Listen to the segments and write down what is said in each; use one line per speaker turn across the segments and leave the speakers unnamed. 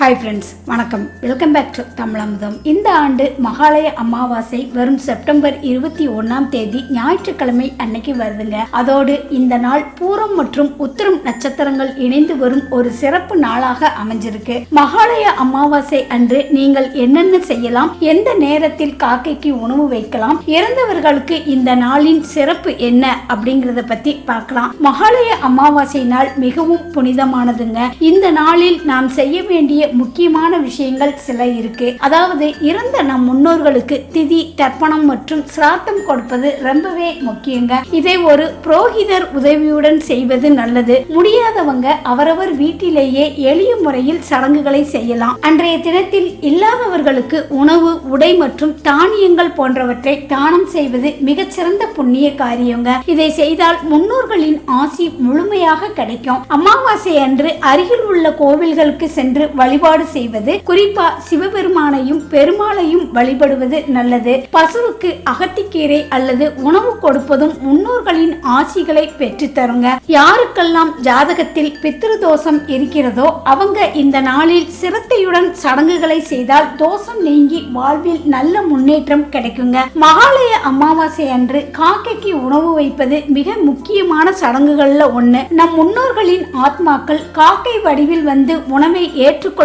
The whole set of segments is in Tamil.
ஹாய் ஃப்ரெண்ட்ஸ் வணக்கம். Welcome back to Tamilamudham. இந்த ஆண்டு மகாலய அமாவாசை வரும் செப்டம்பர் இருபத்தி ஒன்னாம் தேதி ஞாயிற்றுக்கிழமை அன்னைக்கு வருதுங்க. அதோடு இந்த நாள் பூரம் மற்றும் உத்திரம் நட்சத்திரங்கள் இணைந்து வரும் ஒரு சிறப்பு நாளாக அமைஞ்சிருக்கு. மகாலய அமாவாசை அன்று நீங்கள் என்னென்ன செய்யலாம் எந்த நேரத்தில் காக்கைக்கு உணவு வைக்கலாம் இறந்தவர்களுக்கு இந்த நாளின் சிறப்பு என்ன அப்படிங்கறத பத்தி பார்க்கலாம். மகாலய அமாவாசை நாள் மிகவும் புனிதமானதுங்க. இந்த நாளில் நாம் செய்ய வேண்டிய முக்கியமான விஷயங்கள் சில இருக்கு. அதாவது இறந்த நம் முன்னோர்களுக்கு திதி தர்ப்பணம் மற்றும் சிராத்தம் கொடுப்பது ரொம்பவே முக்கியங்க. இதை ஒரு புரோகிதர் உதவியுடன் செய்வது நல்லது. முடியாதவங்க அவரவர் வீட்டிலேயே எளிய முறையில் சடங்குகளை செய்யலாம். அன்றைய தினத்தில் இல்லாதவர்களுக்கு உணவு உடை மற்றும் தானியங்கள் போன்றவற்றை தானம் செய்வது மிகச்சிறந்த புண்ணிய காரியங்க. இதை செய்தால் முன்னோர்களின் ஆசி முழுமையாக கிடைக்கும். அமாவாசை அன்று அருகில் உள்ள கோவில்களுக்கு சென்று வழிபாடு செய்வது குறிப்பா சிவபெருமானையும் பெருமாளையும் வழிபடுவது நல்லது. பசுவுக்கு அகத்திக்கீரை அல்லது உணவு கொடுப்பதும் முன்னோர்களின் ஆசிகளை பெற்று தருங்க. யாருக்கெல்லாம் ஜாதகத்தில் பித்ரு தோஷம் இருக்கிறதோ அவங்க இந்த நாளில் சிரத்தையுடன் சடங்குகளை செய்தால் தோஷம் நீங்கி வாழ்வில் நல்ல முன்னேற்றம் கிடைக்குங்க. மகாலய அமாவாசை அன்று காக்கைக்கு உணவு வைப்பது மிக முக்கியமான சடங்குகள்ல ஒண்ணு. நம் முன்னோர்களின் ஆத்மாக்கள் காக்கை வடிவில் வந்து உணவை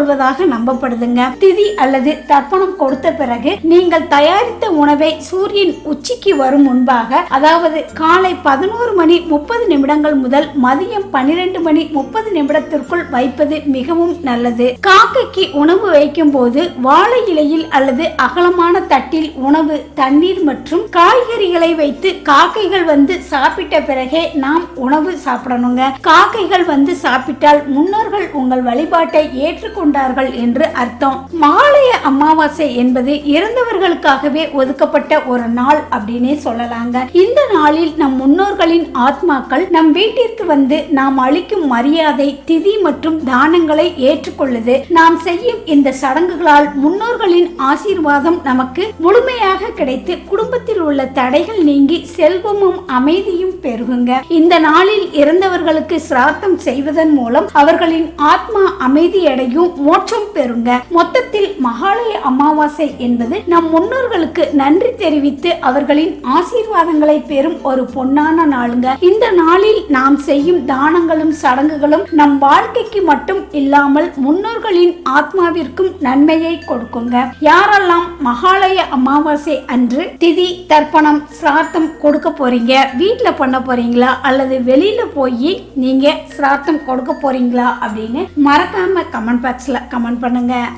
கொள்வதாக நம்பப்படுதுங்க. திதி அல்லது தர்ப்பணம் கொடுத்த பிறகு நீங்கள் தயாரித்த உணவை சூரியன் உச்சிக்கு வரும் முன்பாக அதாவது காலை பதினோரு மணி முப்பது நிமிடங்கள் முதல் மதியம் பன்னிரண்டு மணி முப்பது நிமிடத்திற்குள் வைப்பது மிகவும் நல்லது. காக்கைக்கு உணவு வைக்கும் போது வாழை இலையில் அல்லது அகலமான தட்டில் உணவு தண்ணீர் மற்றும் காய்கறிகளை வைத்து காக்கைகள் வந்து சாப்பிட்ட பிறகே நாம் உணவு சாப்பிடணுங்க. காக்கைகள் வந்து சாப்பிட்டால் முன்னோர்கள் உங்கள் வழிபாட்டை ஏற்றுக்கொண்டு கொண்டார்கள் என்று அர்த்தம். மாலைய அமாவாசை என்பது இறந்தவர்களுக்காகவே ஒதுக்கப்பட்ட ஒரு நாள் அப்படின்னே சொல்லலாங்க. இந்த நாளில் நம் முன்னோர்களின் ஆத்மாக்கள் நம் வீட்டிற்கு வந்து நாம் அளிக்கும் மரியாதை திதி மற்றும் தானங்களை ஏற்றுக்கொள்ளுது. நாம் செய்யும் இந்த சடங்குகளால் முன்னோர்களின் ஆசீர்வாதம் நமக்கு முழுமையாக கிடைத்து குடும்பத்தில் உள்ள தடைகள் நீங்கி செல்வமும் அமைதியும் பெருகுங்க. இந்த நாளில் இறந்தவர்களுக்கு சிராத்தம் செய்வதன் மூலம் அவர்களின் ஆத்மா அமைதியடையும் மோட்சம் பெறுங்க. மொத்தத்தில் மகாலய அமாவாசை என்பது நம் முன்னோர்களுக்கு நன்றி தெரிவித்து அவர்களின் ஆசீர்வாதங்களை பெறும் ஒரு பொன்னான நாளுங்க. இந்த நாளில் நாம் செய்யும் தானங்களும் சடங்குகளும் நம் வாழ்க்கைக்கு மட்டும் இல்லாமல் முன்னோர்களின் ஆத்மாவிற்கும் நன்மையை கொடுக்குங்க. யாரெல்லாம் மகாலய அமாவாசை அன்று திதி தர்ப்பணம் சிராத்தம் கொடுக்க போறீங்க வீட்டுல பண்ண போறீங்களா அல்லது வெளியில போய் நீங்க சிராத்தம் கொடுக்க போறீங்களா அப்படின்னு மறக்காம கமெண்ட் பாக்ஸில் கமெண்ட் பண்ணுங்கள்